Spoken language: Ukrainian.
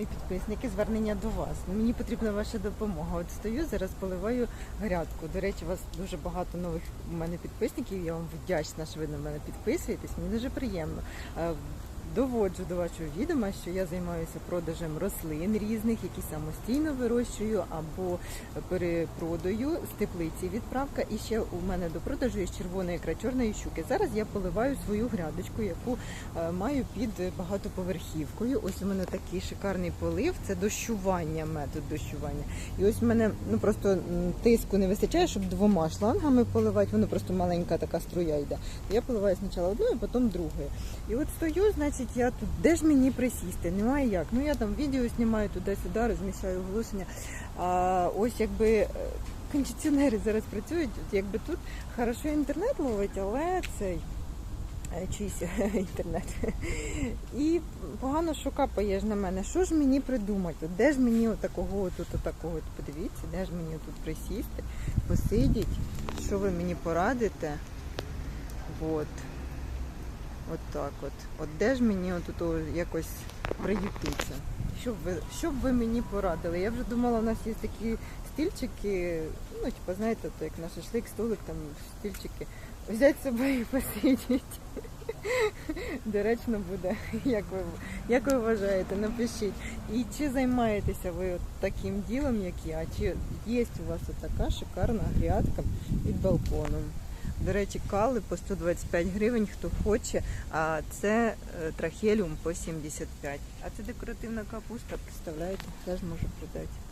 мої підписники, звернення до вас. Ну, Мені потрібна ваша допомога. От стою, зараз поливаю грядку. До речі, у вас дуже багато нових у мене підписників. Я вам вдячна, що ви на мене підписуєтесь. Мені дуже приємно. Доводжу до вашого відома, що я займаюся продажем рослин різних, які самостійно вирощую або перепродаю з теплиці відправка. І ще у мене до продажу є червона ікра чорної щуки. Зараз я поливаю свою грядочку, яку е, маю під багатоповерхівкою. Ось у мене такий шикарний полив. Це дощування, метод дощування. І ось в мене ну просто тиску не вистачає, щоб двома шлангами поливати. Воно просто маленька така струя йде. Я поливаю спочатку одною, потім другою. І от стою, значить, я тут, де ж мені присісти? Немає як. Ну я там відео знімаю туди-сюди, розміщаю оголошення. А ось якби е, кондиціонери зараз працюють, якби тут хорошо інтернет ловить, але цей е, чийсь інтернет. І погано що капає ж на мене. Що ж мені придумати? Де ж мені отакого, тут отакого, от подивіться, де ж мені тут присісти, посидіть, що ви мені порадите? От. От так от. От де ж мені от тут якось приютиться? Що ви, що б ви мені порадили? Я вже думала, у нас є такі стільчики, ну, типу, знаєте, то як на шашлик, столик, там стільчики. Взяти з собою і посидіти. Доречно буде, як ви, як ви вважаєте, напишіть. І чи займаєтеся ви от таким ділом, як я, чи є у вас така шикарна грядка під балконом? До речі, кали по 125 гривень, хто хоче, а це е, трахеліум по 75. А це декоративна капуста, представляєте, теж можу продати.